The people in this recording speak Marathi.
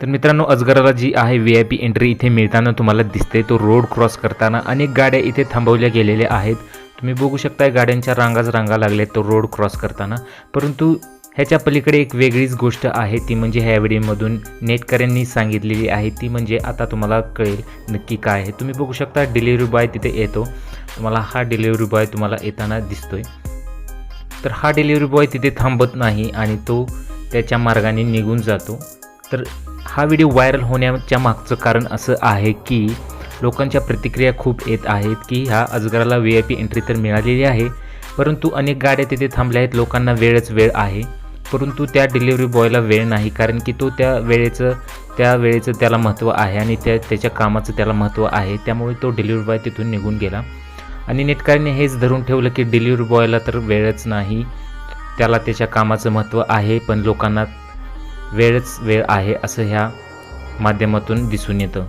तर मित्रांनो अजगराला जी आहे व्ही आय पी एंट्री इथे मिळताना तुम्हाला दिसते तो रोड क्रॉस करताना अनेक गाड्या इथे थांबवल्या गेलेल्या आहेत. तुम्ही बघू शकताय गाड्यांच्या रांगाच रांगा लागल्या तो रोड क्रॉस करताना. परंतु ह्याच्या पलीकडे एक वेगळीच गोष्ट आहे. ती म्हणजे ह्या व्हिडिओमधून नेटकऱ्यांनी सांगितलेली आहे. ती म्हणजे आता तुम्हाला कळेल नक्की काय आहे. तुम्ही बघू शकता डिलिव्हरी बॉय तिथे येतो. तुम्हाला हा डिलिव्हरी बॉय तुम्हाला येताना दिसतोय. तर हा डिलिव्हरी बॉय तिथे थांबत नाही आणि तो त्याच्या मार्गाने निघून जातो. तर हा व्हिडिओ व्हायरल होण्याच्या मागचं कारण असं आहे की लोकांच्या प्रतिक्रिया खूप येत आहेत की ह्या अजगराला व्ही आय पी एंट्री तर मिळालेली आहे परंतु अनेक गाड्या तिथे थांबल्या आहेत. लोकांना वेळच वेळ आहे. परंतु त्या डिलिव्हरी बॉयला वेळ नाही कारण की तो त्या वेळेचं त्या वेळेचं त्याला महत्त्व आहे आणि त्या त्याच्या कामाचं त्याला महत्त्व आहे. त्यामुळे तो डिलिव्हरी बॉय तिथून निघून गेला. आणि नेटकऱ्यांनी हेच धरून ठेवलं की डिलिव्हरी बॉयला तर वेळच नाही. त्याला त्याच्या कामाचं महत्त्व आहे पण लोकांना वेळच वेळ आहे असं ह्या माध्यमातून दिसून येतं.